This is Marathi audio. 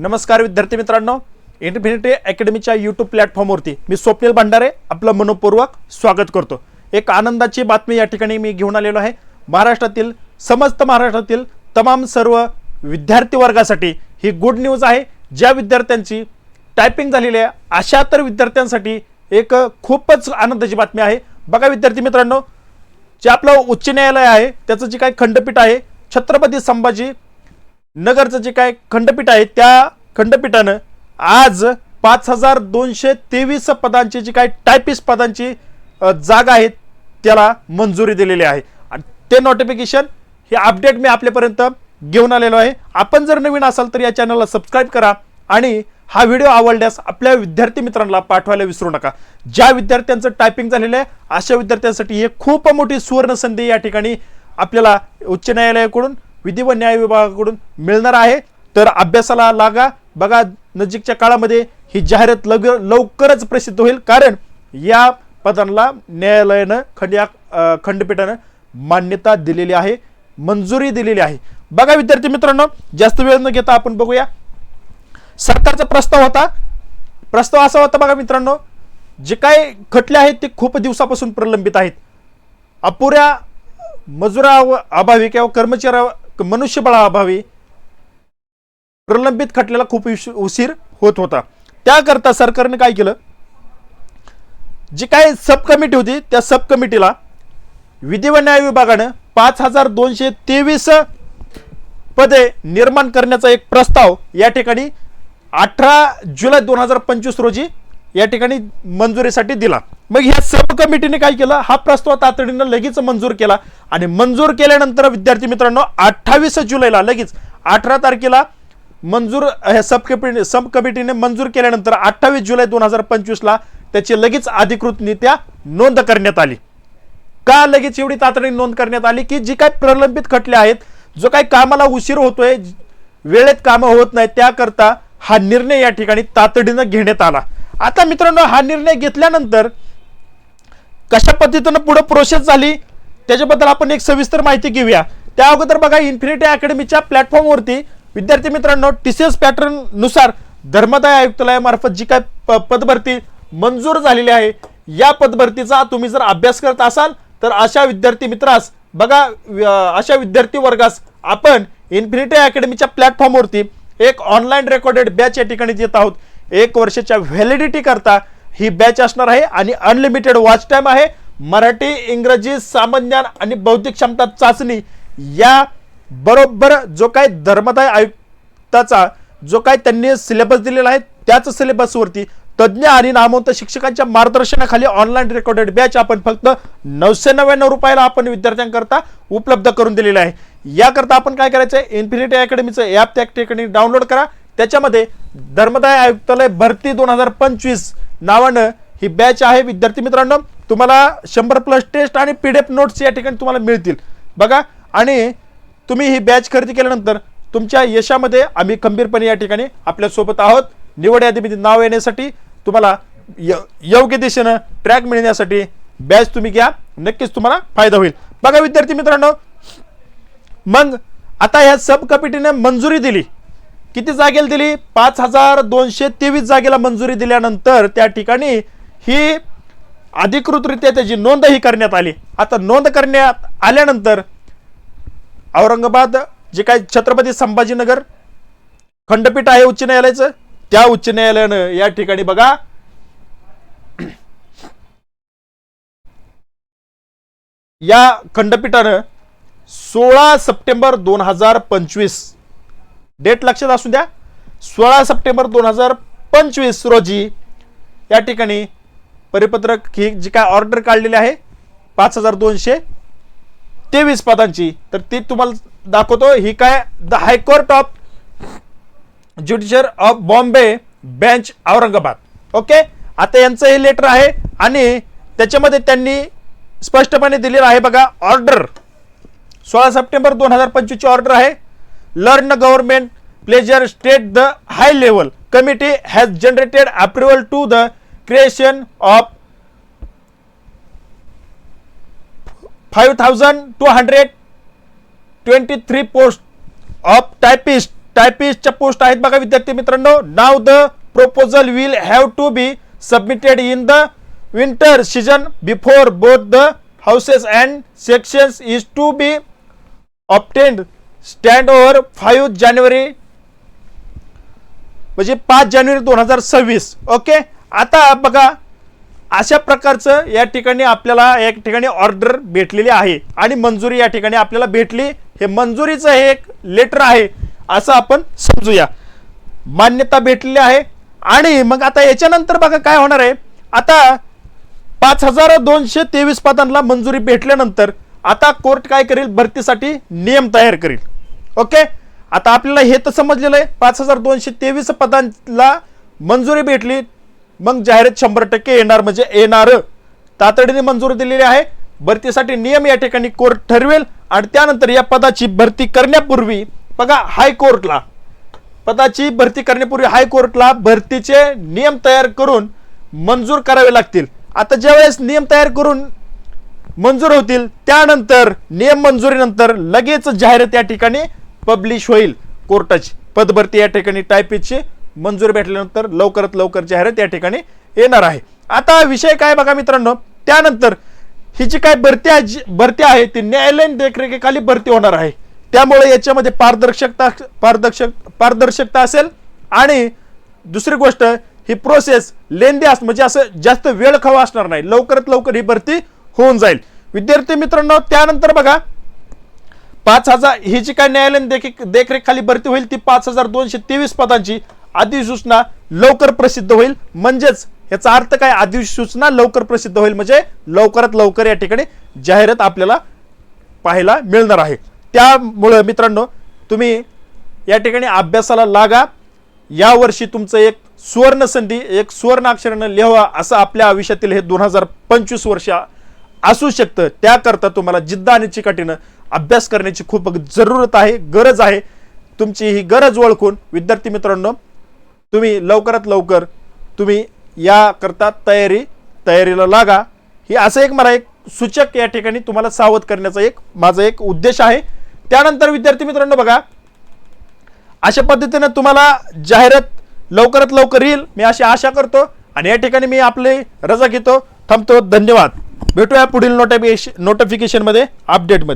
नमस्कार विद्यार्थी मित्रांनो. इन्फिनिटी अकॅडमीच्या यूट्यूब प्लॅटफॉर्मवरती मी स्वप्नील भंडारे आपलं मनपूर्वक स्वागत करतो. एक आनंदाची बातमी या ठिकाणी मी घेऊन आलेलो आहे. महाराष्ट्रातील समस्त महाराष्ट्रातील तमाम सर्व विद्यार्थी वर्गासाठी ही गुड न्यूज आहे. ज्या विद्यार्थ्यांची टायपिंग झालेली आहे अशा तर विद्यार्थ्यांसाठी एक खूपच आनंदाची बातमी आहे. बघा विद्यार्थी मित्रांनो जे आपलं उच्च न्यायालय आहे त्याचं जे काही खंडपीठ आहे छत्रपती संभाजी नगरचं जे काय खंडपीठ आहे त्या खंडपीठानं आज पाच हजार दोनशे तेवीस पदांची जी काय टायपिस्ट पदांची जागा आहेत त्याला मंजुरी दिलेली आहे. आणि ते नोटिफिकेशन हे अपडेट मी आपल्यापर्यंत घेऊन आलेलो आहे. आपण जर नवीन असाल तर या चॅनलला सबस्क्राईब करा आणि हा व्हिडिओ आवडल्यास आपल्या विद्यार्थी मित्रांना पाठवायला विसरू नका. ज्या विद्यार्थ्यांचं टायपिंग झालेलं आहे अशा विद्यार्थ्यांसाठी हे खूप मोठी सुवर्ण संधी या ठिकाणी आपल्याला उच्च न्यायालयाकडून विधी व न्याय विभागाकडून मिळणार आहे. तर अभ्यासाला लागा. बघा नजीकच्या काळामध्ये ही जाहिरात लग लवकरच प्रसिद्ध होईल. कारण या पदांना न्यायालयानं खंड या खंडपीठानं मान्यता दिलेली आहे मंजुरी दिलेली आहे. बघा विद्यार्थी मित्रांनो जास्त वेळ न घेता आपण बघूया. सरकारचा प्रस्ताव होता. प्रस्ताव असा होता बघा मित्रांनो जे काय खटले आहेत ते खूप दिवसापासून प्रलंबित आहेत. अपुऱ्या मजुरा अभावी किंवा कर्मचाऱ्या मनुष्यबळाअभावी प्रलंबित खटल्याला खूप उशीर होत होता. त्याकरता सरकारने काय केलं? जी काय सब कमिटी होती त्या सब कमिटीला विधी व न्याय विभागानं पाच हजार दोनशे तेवीस पदे निर्माण करण्याचा एक प्रस्ताव या ठिकाणी अठरा जुलै दोन हजार पंचवीस रोजी या ठिकाणी मंजुरीसाठी दिला. मग ह्या सब कमिटीने काय केलं? हा प्रस्ताव तातडीनं लगेच मंजूर केला. आणि मंजूर केल्यानंतर विद्यार्थी मित्रांनो अठ्ठावीस जुलैला लगेच अठरा तारखेला मंजूर ह्या सब कमिटी सब कमिटीने मंजूर केल्यानंतर अठ्ठावीस जुलै दोन हजार पंचवीसला त्याची लगेच अधिकृतरित्या नोंद करण्यात आली. का लगेच एवढी तातडीने नोंद करण्यात आली? की जी काय प्रलंबित खटले आहेत जो काही कामाला उशीर होतोय वेळेत कामं होत नाही त्याकरता हा निर्णय या ठिकाणी तातडीनं घेण्यात आला. आता मित्रांनो हा निर्णय घेतल्यानंतर कशा पद्धतीनं पुढं प्रोसेस झाली त्याच्याबद्दल आपण एक सविस्तर माहिती घेऊया. त्या अगोदर बघा इन्फिनिटी अकॅडमीच्या प्लॅटफॉर्मवरती विद्यार्थी मित्रांनो टी सी एस पॅटर्ननुसार धर्मदाय आयुक्तालयामार्फत जी काय प- पदभरती मंजूर झालेली आहे या पदभरतीचा तुम्ही जर अभ्यास करत असाल तर अशा विद्यार्थी मित्रास बघा अशा विद्यार्थी वर्गास आपण इन्फिनिटी अकॅडमीच्या प्लॅटफॉर्मवरती एक ऑनलाईन रेकॉर्डेड बॅच या ठिकाणी देत आहोत. एक वर्षाच्या व्हॅलिडिटी करता ही बॅच असणार आहे आणि अनलिमिटेड वॉच टाईम आहे. मराठी इंग्रजी सामान्यान आणि बौद्धिक क्षमता चाचणी या बरोबर जो काही धर्मदाय आयुक्ताचा जो काही त्यांनी सिलेबस दिलेला आहे त्याच सिलेबसवरती तज्ज्ञ आणि नामवंत शिक्षकांच्या मार्गदर्शनाखाली ऑनलाईन रेकॉर्डेड बॅच आपण फक्त नऊशे नव्याण्णव रुपयाला आपण विद्यार्थ्यांकरता उपलब्ध करून दिलेलं आहे. याकरता आपण काय करायचं आहे इन्फिनिटी अकॅडमीचं ॲप त्या ठिकाणी डाउनलोड करा. त्याच्यामध्ये धर्मदाय आयुक्तालय भरती दोन हजार पंचवीस नावानं ही बॅच आहे. विद्यार्थी मित्रांनो तुम्हाला शंभर प्लस टेस्ट आणि पी डी एफ नोट्स या ठिकाणी तुम्हाला मिळतील. बघा आणि तुम्ही ही बॅच खरेदी केल्यानंतर तुमच्या यशामध्ये आम्ही खंबीरपणे या ठिकाणी आपल्यासोबत आहोत. निवड यादीमध्ये नाव येण्यासाठी तुम्हाला य- योग्य दिशेनं ट्रॅक मिळण्यासाठी बॅच तुम्ही घ्या. नक्कीच तुम्हाला फायदा होईल. बघा विद्यार्थी मित्रांनो मग आता ह्या सब कमिटीने मंजुरी दिली. किती जागेला दिली? पाच हजार दोनशे तेवीस जागेला मंजुरी दिल्यानंतर त्या ठिकाणी ही अधिकृतरित्या त्याची नोंदही करण्यात आली. आता नोंद करण्यात आल्यानंतर औरंगाबाद जे काही छत्रपती संभाजीनगर खंडपीठ आहे उच्च न्यायालयाचं. त्या उच्च न्यायालयानं या ठिकाणी बघा या खंडपीठानं सोळा सप्टेंबर दोन हजार पंचवीस डेट लक्षात असू द्या. सोळा सप्टेंबर दोन हजार पंचवीस रोजी या ठिकाणी परिपत्रक ही जी काय ऑर्डर काढलेली आहे पाच हजार दोनशे तेवीस पदांची. तर ती तुम्हाला दाखवतो. ही काय? The high court of judicature of Bombay bench Aurangabad. Okay आता यांचं हे लेटर आहे आणि त्याच्यामध्ये त्यांनी स्पष्टपणे दिलेलं आहे बघा ऑर्डर सोळा सप्टेंबर दोन हजार पंचवीसची ऑर्डर आहे. Learn government pleasure state the high level committee has generated approval to the creation of five thousand two hundred twenty three post of typist टायपिस्टच्या post आहेत बघा विद्यार्थी मित्रांनो. नाव the proposal will have to be submitted in the winter season before both the houses and sections is to be opted stand over five जानेवारी म्हणजे पाच जानेवारी दोन हजार सव्वीस. ओके आता बघा अशा प्रकारचं या ठिकाणी आपल्याला या ठिकाणी ऑर्डर भेटलेली आहे आणि मंजुरी या ठिकाणी आपल्याला भेटली. हे मंजुरीचं हे एक लेटर आहे असं आपण समजूया. मान्यता भेटलेली आहे. आणि मग आता याच्यानंतर बघा काय होणार आहे. आता पाच हजार दोनशे तेवीस पदांना मंजुरी भेटल्यानंतर आता कोर्ट काय करेल? भरतीसाठी नियम तयार करेल. ओके? आता आपल्याला हे तर समजलेलं आहे. पाच हजार दोनशे तेवीस पदांना मंजुरी भेटली. मग जाहिरात शंभर टक्के येणार म्हणजे येणार. तातडीने मंजुरी दिलेली आहे. भरतीसाठी नियम या ठिकाणी कोर्ट ठरवेल आणि त्यानंतर या पदाची भरती करण्यापूर्वी बघा हायकोर्टला. पदाची भरती करण्यापूर्वी हायकोर्टला भरतीचे नियम तयार करून मंजूर करावे लागतील. आता ज्यावेळेस नियम तयार करून मंजूर होतील. त्यानंतर नियम मंजुरीनंतर लगेच जाहिरात या ठिकाणी पब्लिश होईल. कोर्टाची पदभरती या ठिकाणी टायपिकची मंजूर भेटल्यानंतर लवकरात लवकर जाहिरात या ठिकाणी येणार आहे. आता विषय काय बघा मित्रांनो त्यानंतर ही जी काय भरती आहे जी- भरती आहे ती न्यायालयीन देखरेखीखाली भरती होणार आहे. त्यामुळे याच्यामध्ये पारदर्शकता पारदर्शक पारदर्शकता असेल आणि दुसरी गोष्ट ही प्रोसेस लेंदी अस म्हणजे असं जास्त वेळ खावा असणार नाही. लवकरात लवकर ही भरती होऊन जाईल. विद्यार्थी मित्रांनो त्यानंतर बघा पाच हजार ही जी काय न्यायालयीन देखील देखरेख खाली भरती होईल ती पाच हजार दोनशे तेवीस पदांची अधिसूचना लवकर प्रसिद्ध होईल. म्हणजेच याचा अर्थ काय? अधिसूचना लवकर प्रसिद्ध होईल म्हणजे लवकरात लवकर या ठिकाणी जाहिरात आपल्याला पाहायला मिळणार आहे. त्यामुळं मित्रांनो तुम्ही या ठिकाणी अभ्यासाला लागा. यावर्षी तुमचं एक सुवर्ण संधी एक सुवर्ण अक्षरानं लिहावा असं आपल्या आयुष्यातील हे दोन हजार पंचवीस वर्ष असू शकतं. त्याकरता तुम्हाला जिद्द आणि चिकाटीनं अभ्यास करण्याची खूप जरूरत आहे गरज आहे. तुमची ही गरज ओळखून विद्यार्थी मित्रांनो तुम्ही लवकरात लवकर तुम्ही याकरता तयारी तयारीला लागा. ही असं एक मला एक सूचक या ठिकाणी तुम्हाला सावध करण्याचा एक माझा एक उद्देश आहे. त्यानंतर विद्यार्थी मित्रांनो बघा अशा पद्धतीनं तुम्हाला जाहिरात लवकरात लवकर येईल. मी अशी आशा करतो आणि या ठिकाणी मी आपली रजा घेतो. थांबतो. धन्यवाद. भेटूया पुढील नोटिफिकेशन नोटिफिकेशनमध्ये अपडेटमध्ये